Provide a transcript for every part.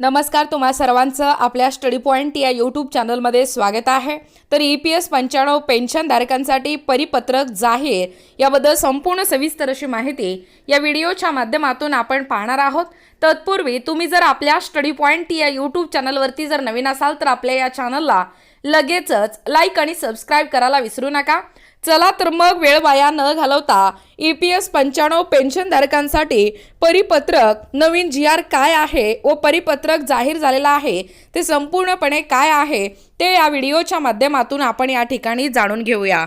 नमस्कार तुम्हा सर्वांचं आपल्या स्टडी पॉईंट या यूट्यूब चॅनलमध्ये स्वागत आहे. तर ई पी एस पंच्याण्णव पेन्शनधारकांसाठी परिपत्रक जाहीर याबद्दल संपूर्ण सविस्तर अशी माहिती या व्हिडिओच्या माध्यमातून आपण पाहणार आहोत. तत्पूर्वी तुम्ही जर आपल्या स्टडी पॉईंट या यूट्यूब चॅनलवरती जर नवीन असाल तर आपल्या या चॅनलला लगेचच लाईक आणि सबस्क्राईब करायला विसरू नका. चला तर मग वेळ वाया न घालवता ई पी एस पंच्याण्णव पेन्शनधारकांसाठी परिपत्रक नवीन जी आर काय आहे व परिपत्रक जाहीर झालेलं आहे ते संपूर्णपणे काय आहे ते या व्हिडिओच्या माध्यमातून आपण या ठिकाणी जाणून घेऊया.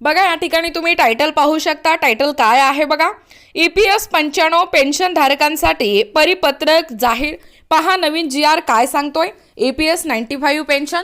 बघा या ठिकाणी तुम्ही टायटल पाहू शकता. टायटल काय आहे बघा? ई पी एस पंच्याण्णव पेन्शनधारकांसाठी परिपत्रक जाहीर. पहा नवीन जी आर काय सांगतोय? E P S ninety five pension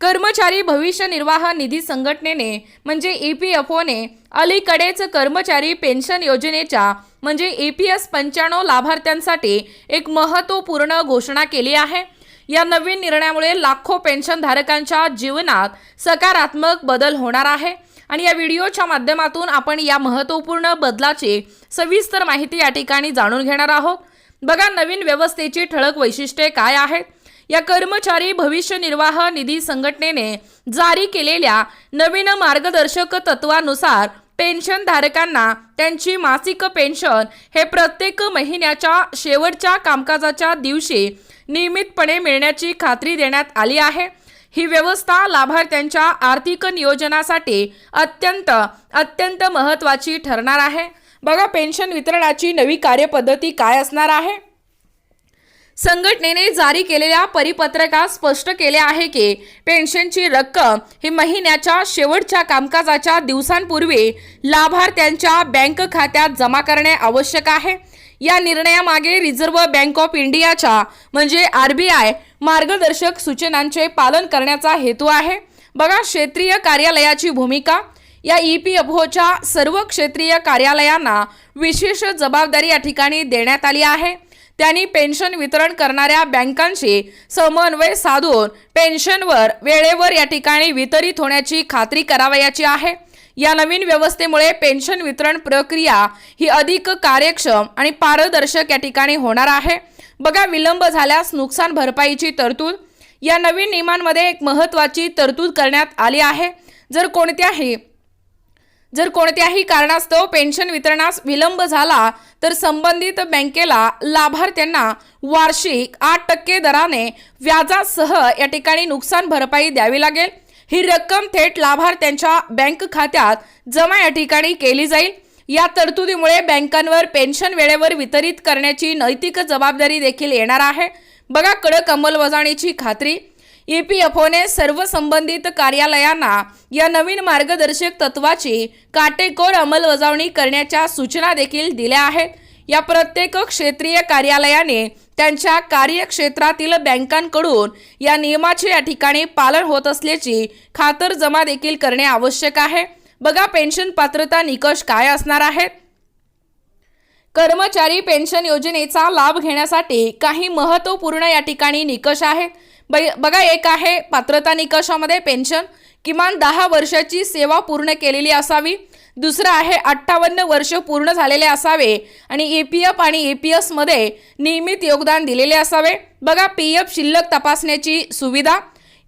कर्मचारी भविष्य निर्वाह निधी संघटनेने म्हणजे ई पी एफ ओने अलीकडेच कर्मचारी पेन्शन योजनेच्या म्हणजे ई पी एस पंच्याण्णव लाभार्थ्यांसाठी एक महत्त्वपूर्ण घोषणा केली आहे. या नवीन निर्णयामुळे लाखो पेन्शनधारकांच्या जीवनात सकारात्मक बदल होणार आहे. आणि या व्हिडिओच्या माध्यमातून आपण या महत्त्वपूर्ण बदलाची सविस्तर माहिती या ठिकाणी जाणून घेणार आहोत. बघा नवीन व्यवस्थेची ठळक वैशिष्ट्ये काय आहेत. या कर्मचारी भविष्य निर्वाह निधी संघटनेने जारी केलेल्या नवीन मार्गदर्शक तत्वानुसार पेन्शनधारकांना त्यांची मासिक पेन्शन हे प्रत्येक महिन्याच्या शेवटच्या कामकाजाच्या दिवशी नियमितपणे मिळण्याची खात्री देण्यात आली आहे. ही व्यवस्था लाभार्थ्यांच्या आर्थिक नियोजनासाठी अत्यंत अत्यंत महत्त्वाची ठरणार आहे. बघा पेन्शन वितरणाची नवी कार्यपद्धती काय असणार आहे? संघटनेने जारी केलेल्या परिपत्रकात स्पष्ट केले आहे की पेन्शनची रक्कम ही महिन्याच्या शेवटच्या कामकाजाच्या दिवसांपूर्वी लाभार्थ्यांच्या बँक खात्यात जमा करणे आवश्यक आहे. या निर्णयामागे रिझर्व्ह बँक ऑफ इंडियाच्या म्हणजे आर बी आय मार्गदर्शक सूचनांचे पालन करण्याचा हेतू आहे. बघा क्षेत्रीय कार्यालयाची भूमिका. या ई पी एफ ओच्या सर्व क्षेत्रीय कार्यालयांना विशेष जबाबदारी या ठिकाणी देण्यात आली आहे. त्यांनी पेन्शन वितरण करणाऱ्या बँकांशी समन्वय साधून पेन्शनवर वेळेवर या ठिकाणी वितरित होण्याची खात्री करावयाची आहे. या नवीन व्यवस्थेमुळे पेन्शन वितरण प्रक्रिया ही अधिक कार्यक्षम आणि पारदर्शक या ठिकाणी होणार आहे. बघा विलंब झाल्यास नुकसान भरपाईची तरतूद. या नवीन नियमांमध्ये एक महत्त्वाची तरतूद करण्यात आली आहे. जर कोणत्याही जर कोणत्याही कारणास्तव पेन्शन वितरणास विलंब झाला तर संबंधित बँकेला लाभार्थ्यांना वार्षिक आठ टक्के दराने व्याजासह या ठिकाणी नुकसान भरपाई द्यावी लागेल. ही रक्कम थेट लाभार्थ्यांच्या बँक खात्यात जमा या ठिकाणी केली जाईल. या तरतुदीमुळे बँकांवर पेन्शन वेळेवर वितरित करण्याची नैतिक जबाबदारी देखील येणार आहे. बघा कडक अंमलबजावणीची खात्री. ई पी एफ ओने सर्व संबंधित कार्यालयांना या नवीन मार्गदर्शक तत्वाची काटेकोर अंमलबजावणी करण्याच्या सूचना देखील दिल्या आहेत. या प्रत्येक क्षेत्रीय कार्यालयाने त्यांच्या कार्यक्षेत्रातील बँकांकडून या नियमाचे या ठिकाणी पालन होत असल्याची खातरजमा देखील करणे आवश्यक आहे. बघा पेन्शन पात्रता निकष काय असणार आहेत? कर्मचारी पेन्शन योजनेचा लाभ घेण्यासाठी काही महत्त्वपूर्ण या ठिकाणी निकष आहेत. बघा एक आहे पात्रता निकषामध्ये पेन्शन. किमान दहा वर्षाची सेवा पूर्ण केलेली असावी. दुसरं आहे अठ्ठावन्न वर्ष पूर्ण झालेले असावे आणि ई पी एफ आणि ई पी एसमध्ये नियमित योगदान दिलेले असावे. बघा पी एफ शिल्लक तपासण्याची सुविधा.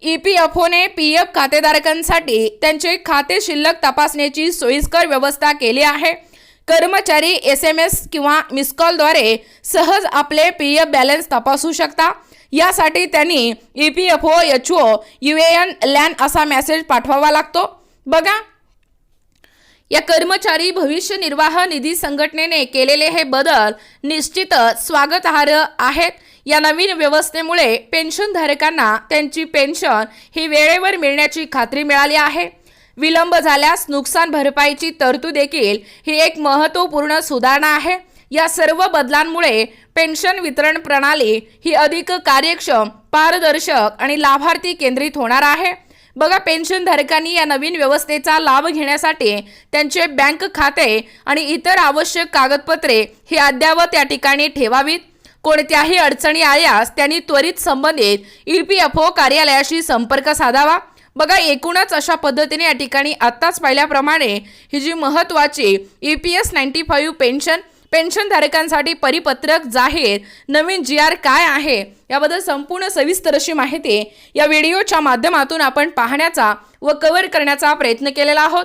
ई पी एफ ओने पी एफ खातेधारकांसाठी त्यांचे खाते शिल्लक तपासण्याची सोयीस्कर व्यवस्था केली आहे. कर्मचारी एस एम एस किंवा मिस कॉलद्वारे सहज आपले पी एफ बॅलन्स तपासू शकता. यासाठी त्यांनी E P F O H O U A N LAN असा मेसेज पाठवावा लागतो. बघा या कर्मचारी भविष्य निर्वाह निधी संघटनेने केलेले हे बदल निश्चितच स्वागतार्ह आहेत. या नवीन व्यवस्थेमुळे पेन्शनधारकांना त्यांची पेन्शन ही वेळेवर मिळण्याची खात्री मिळाली आहे. विलंब झाल्यास नुकसान भरपाईची तरतूद देखील ही एक महत्त्वपूर्ण सुधारणा आहे. या सर्व बदलांमुळे पेन्शन वितरण प्रणाली ही अधिक कार्यक्षम पारदर्शक आणि लाभार्थी केंद्रित होणार आहे. बघा पेन्शनधारकांनी या नवीन व्यवस्थेचा लाभ घेण्यासाठी त्यांचे बँक खाते आणि इतर आवश्यक कागदपत्रे ही अद्ययावत या ठिकाणी ठेवावीत. कोणत्याही अडचणी आल्यास त्यांनी त्वरित संबंधित ई पी एफ ओ कार्यालयाशी संपर्क साधावा. बघा एकूणच अशा पद्धतीने या ठिकाणी आत्ताच पाहिल्याप्रमाणे ही जी महत्त्वाची E P S ninety five pension पेन्शनधारकांसाठी परिपत्रक जाहीर नवीन जी आर काय आहे याबद्दल संपूर्ण सविस्तर अशी माहिती या व्हिडिओच्या माध्यमातून आपण पाहण्याचा व कव्हर करण्याचा प्रयत्न केलेला आहोत.